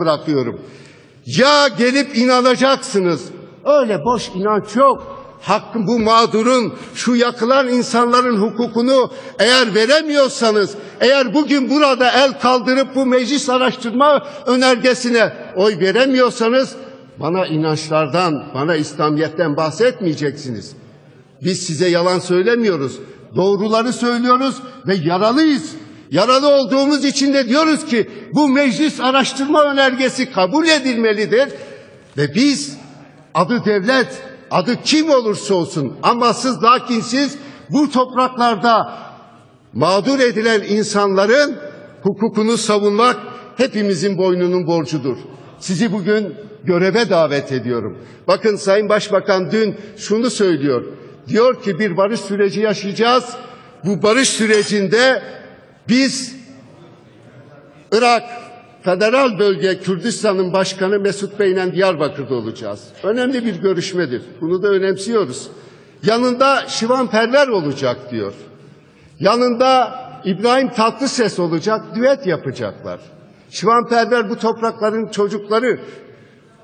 bırakıyorum. Ya gelip inanacaksınız. Öyle boş inanç yok. Hakkın bu mağdurun, şu yakılan insanların hukukunu eğer veremiyorsanız, eğer bugün burada el kaldırıp bu meclis araştırma önergesine oy veremiyorsanız, bana inançlardan, bana İslamiyet'ten bahsetmeyeceksiniz. Biz size yalan söylemiyoruz. Doğruları söylüyoruz ve yaralıyız. Yaralı olduğumuz için de diyoruz ki bu meclis araştırma önergesi kabul edilmelidir. Ve biz adı devlet, adı kim olursa olsun amasız lakinsiz bu topraklarda mağdur edilen insanların hukukunu savunmak hepimizin boynunun borcudur. Sizi bugün göreve davet ediyorum. Bakın Sayın Başbakan dün şunu söylüyor. Diyor ki bir barış süreci yaşayacağız. Bu barış sürecinde biz Irak Federal Bölge Kürdistan'ın başkanı Mesut Bey'le Diyarbakır'da olacağız. Önemli bir görüşmedir. Bunu da önemsiyoruz. Yanında Şivan Perver olacak diyor. Yanında İbrahim Tatlıses olacak, düet yapacaklar. Şivan Perver bu toprakların çocukları.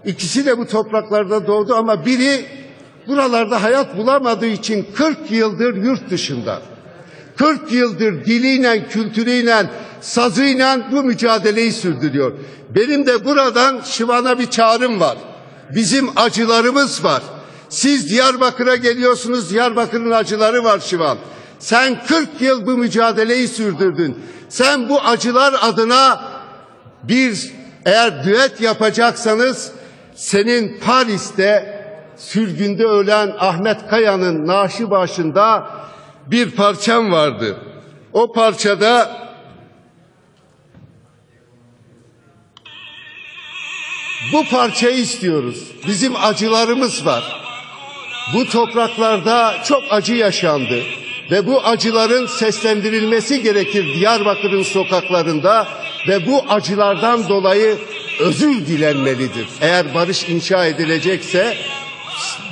İkisi de bu topraklarda doğdu ama biri buralarda hayat bulamadığı için 40 yıldır yurt dışında. 40 yıldır diliyle, kültürüyle, sazıyla bu mücadeleyi sürdürüyor. Benim de buradan Şivan'a bir çağrım var. Bizim acılarımız var. Siz Diyarbakır'a geliyorsunuz, Diyarbakır'ın acıları var Şivan. Sen 40 yıl bu mücadeleyi sürdürdün. Sen bu acılar adına bir eğer düet yapacaksanız senin Paris'te sürgünde ölen Ahmet Kaya'nın naaşı başında bir parçam vardı. O parçada bu parçayı istiyoruz. Bizim acılarımız var. Bu topraklarda çok acı yaşandı ve bu acıların seslendirilmesi gerekir Diyarbakır'ın sokaklarında ve bu acılardan dolayı özür dilenmelidir. Eğer barış inşa edilecekse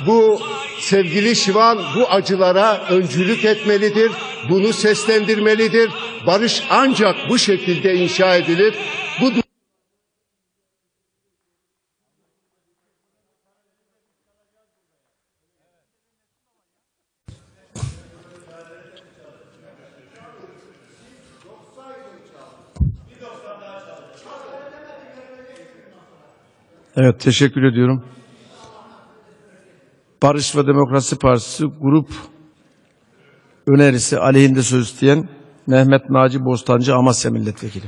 bu sevgili Şivan bu acılara öncülük etmelidir. Bunu seslendirmelidir. Barış ancak bu şekilde inşa edilir. Bu Evet teşekkür ediyorum. Barış ve Demokrasi Partisi grup önerisi aleyhinde söz isteyen Mehmet Naci Bostancı Amasya Milletvekili.